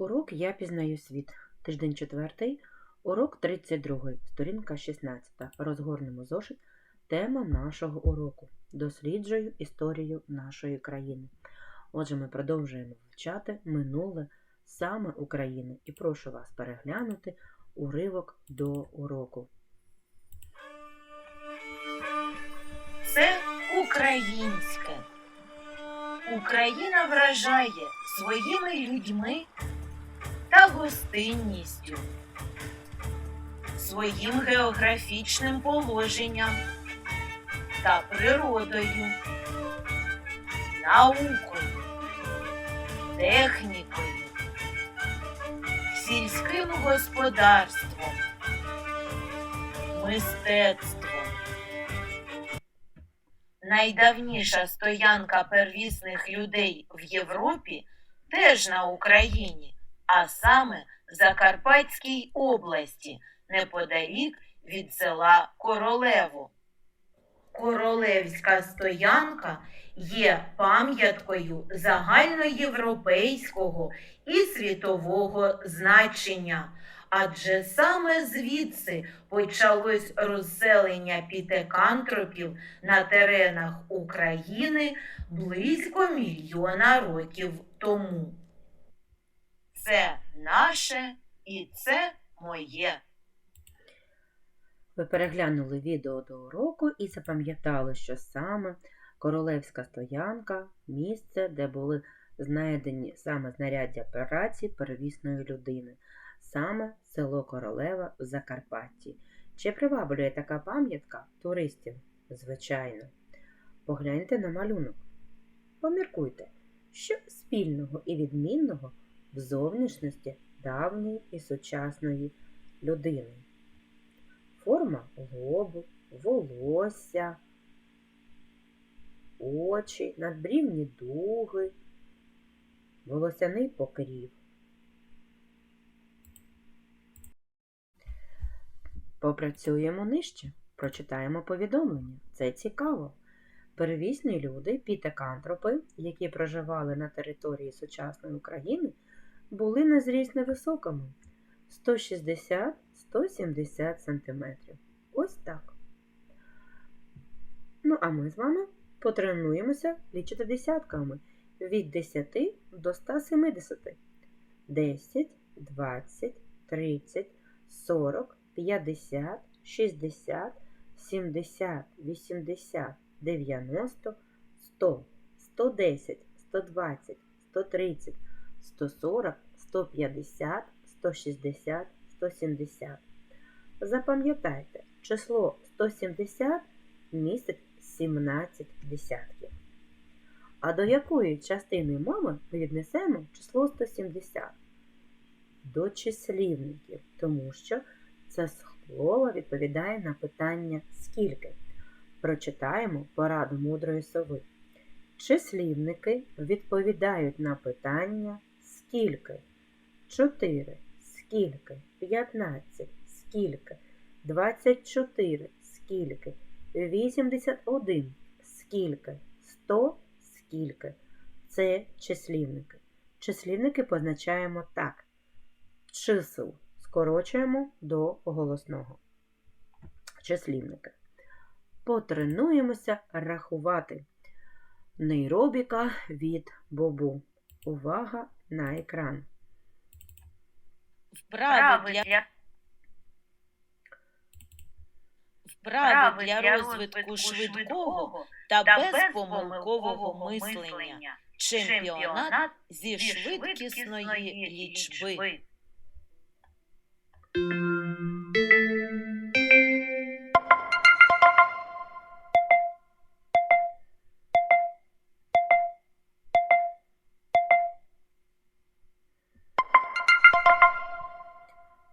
Урок Я пізнаю світ. Тиждень 4, урок 32, сторінка 16. Розгорнемо зошит. Тема нашого уроку. Досліджую історію нашої країни. Отже, ми продовжуємо вивчати минуле саме України і прошу вас переглянути уривок до уроку. Це українське. Україна вражає своїми людьми та гостинністю, своїм географічним положенням та природою, наукою, технікою, сільським господарством, мистецтвом. Найдавніша стоянка первісних людей в Європі теж на Україні, а саме Закарпатській області, неподалік від села Королево. Королевська стоянка є пам'яткою загальноєвропейського і світового значення, адже саме звідси почалось розселення пітекантропів на теренах України близько мільйона років тому. Це наше і це моє. Ви переглянули відео до уроку і запам'ятали, що саме королевська стоянка місце, де були знайдені саме знаряддя операцій первісної людини, саме село Королева в Закарпатті. Чи приваблює така пам'ятка туристів? Звичайно. Погляньте на малюнок. Поміркуйте, що спільного і відмінного в зовнішності давньої і сучасної людини форма лобу, волосся, очі, надбрівні дуги, волосяний покрів. Попрацюємо нижче, прочитаємо повідомлення. Це цікаво. Первісні люди, пітекантропи, які проживали на території сучасної України, були на зріст невисокими 160-170 см. Ось так. Ну, а ми з вами потренуємося лічити десятками від 10 до 170. 10, 20, 30, 40, 50, 60, 70, 80, 90, 100, 110, 120, 130, 140, 150, 160, 170. Запам'ятайте, число 170 містить 17 десятків. А до якої частини мови ми віднесемо число 170? До числівників, тому що це слово відповідає на питання скільки. Прочитаємо пораду мудрої сови. Числівники відповідають на питання скільки. 4. Скільки? 15. Скільки? 24. Скільки? 81. Скільки? 100. Скільки? Це числівники. Числівники позначаємо так. Чисел скорочуємо до голосного. Числівники. Потренуємося рахувати. Нейробіка від бобу. Увага на екран. Вправи для, вправи для розвитку швидкого та безпомилкового мислення. Чемпіонат зі швидкісної лічби.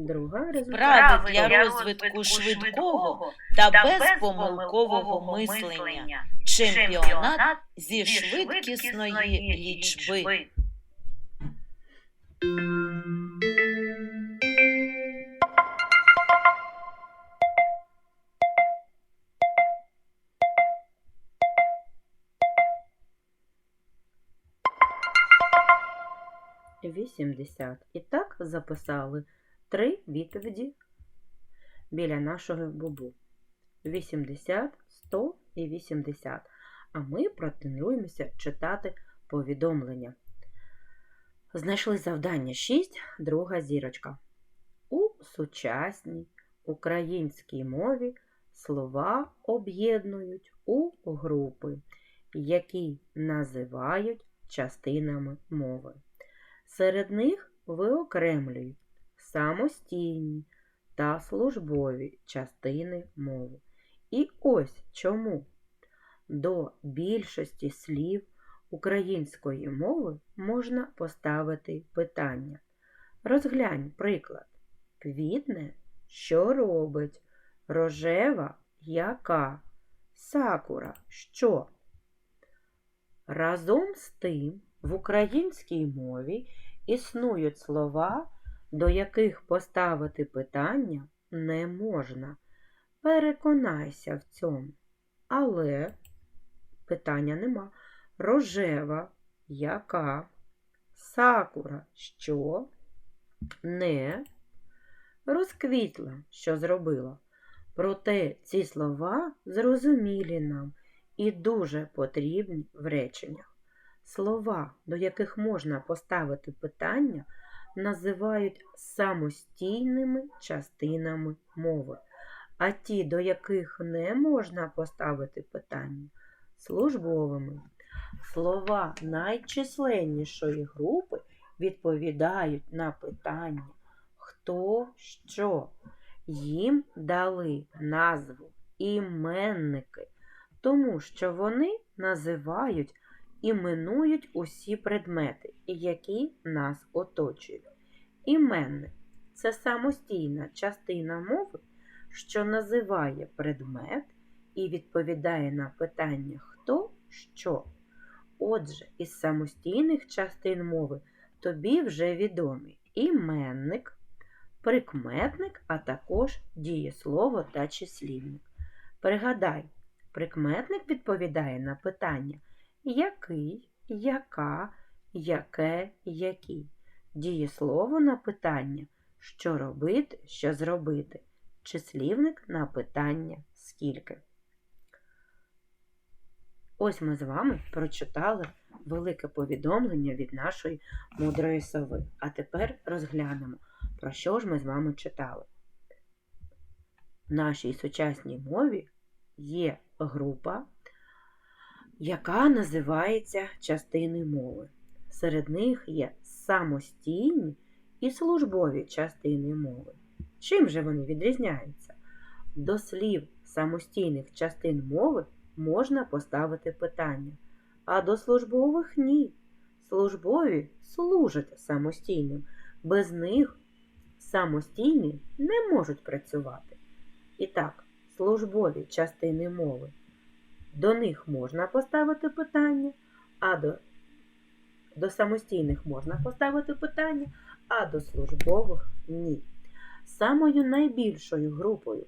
Друга результат. Для розвитку швидкого та безпомилкового мислення. Чемпіонат зі швидкісної лічби. Вісімдесят. І так записали три відповіді біля нашого бубу. 80, 100 і 80. А ми протренуємося читати повідомлення. Знайшли завдання 6, друга зірочка. У сучасній українській мові слова об'єднують у групи, які називають частинами мови. Серед них виокремлюють самостійні та службові частини мови. І ось чому до більшості слів української мови можна поставити питання. Розглянь приклад. Квітне, що робить, рожева, яка, сакура, що. Разом з тим в українській мові існують слова, до яких поставити питання не можна. Переконайся в цьому. Але питання нема. Рожева, яка, сакура, що, не, розквітла, що зробила. Проте ці слова зрозумілі нам і дуже потрібні в реченнях. Слова, до яких можна поставити питання, називають самостійними частинами мови, а ті, до яких не можна поставити питання, службовими. Слова найчисленнішої групи відповідають на питання хто що. Їм дали назву іменники, тому що вони називають іменують усі предмети, які нас оточують. Іменник це самостійна частина мови, що називає предмет і відповідає на питання хто що. Отже, із самостійних частин мови тобі вже відомі іменник, прикметник, а також дієслово та числівник. Пригадай, прикметник відповідає на питання який, яка, яке, які. Дієслово на питання що робити, що зробити. Числівник на питання скільки. Ось ми з вами прочитали велике повідомлення від нашої мудрої сови. А тепер розглянемо, про що ж ми з вами читали. В нашій сучасній мові є група, яка називається частини мови. Серед них є самостійні і службові частини мови. Чим же вони відрізняються? До слів самостійних частин мови можна поставити питання, а до службових ні. Службові служать самостійним, без них самостійні не можуть працювати. І так, службові частини мови. До них можна поставити питання, а до, до самостійних можна поставити питання, а до службових ні. Самою найбільшою групою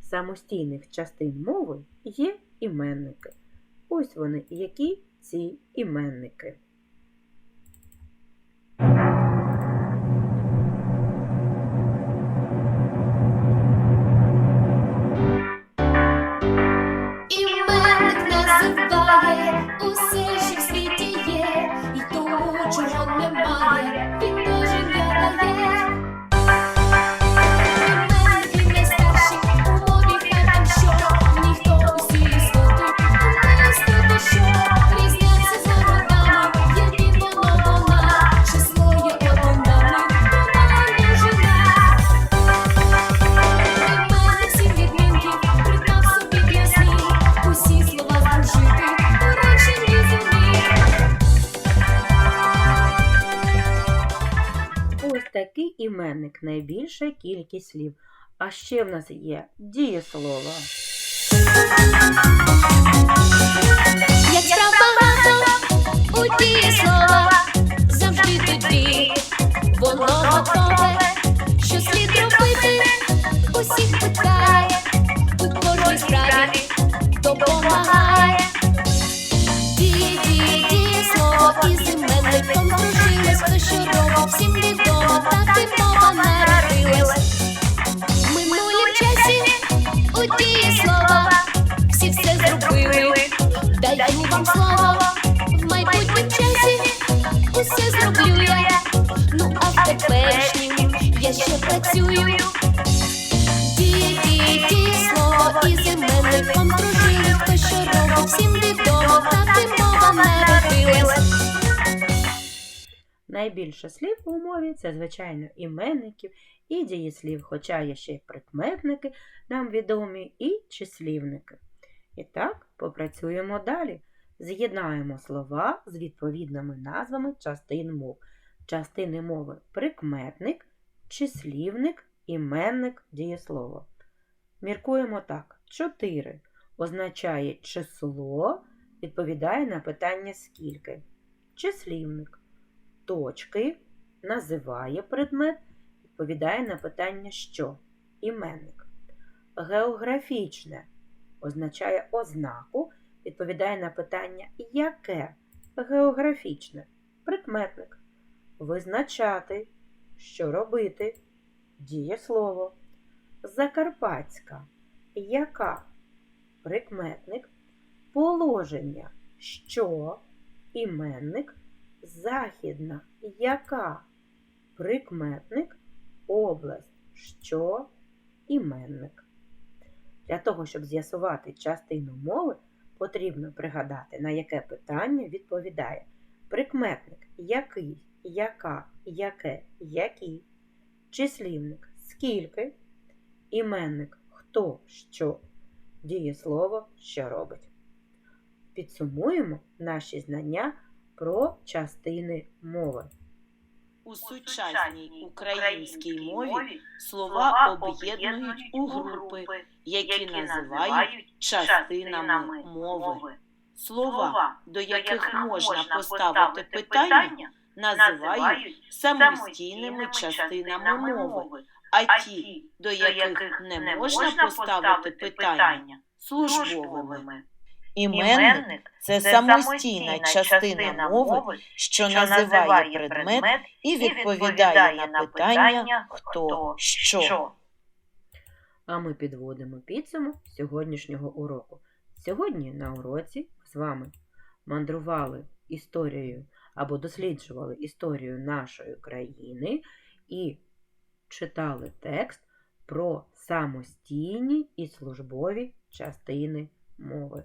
самостійних частин мови є іменники. Ось вони, які ці іменники. Найбільша кількість слів. А ще в нас є дієслова. Як справ багато у дієслова, завжди тоді воно готове, що слід робити, усіх питає, у кожній справі допомагає. Діє, діє, дієслово із іменником дружилось, хто що робить, всім Найбільше слів у мові це, звичайно, іменників і дієслів, хоча є ще й прикметники, нам відомі, і числівники. І так, попрацюємо далі. З'єднаємо слова з відповідними назвами частин мов. Частини мови прикметник, числівник, іменник, дієслово. Міркуємо так: 4 означає число, відповідає на питання скільки. Числівник точки називає предмет, відповідає на питання що іменник. Географічне означає ознаку, відповідає на питання яке географічне прикметник. Визначати, що робити, дієслово. Закарпатська яка прикметник, положення, що іменник. Західна яка прикметник, область, що іменник. Для того, щоб з'ясувати частину мови, потрібно пригадати, на яке питання відповідає прикметник який, яка, яке, який, числівник скільки, іменник хто, що, дієслово, що робить. Підсумуємо наші знання про частини мови. У сучасній українській мові слова об'єднують у групи, які називають частинами мови. Слова, до яких можна поставити питання, називають самостійними частинами мови, а ті, до яких не можна поставити питання, службовими. Іменник це самостійна частина мови, що називає предмет і відповідає на питання хто, що. А ми підводимо підсумок сьогоднішнього уроку. Сьогодні на уроці з вами мандрували історією або досліджували історію нашої країни і читали текст про самостійні і службові частини мови.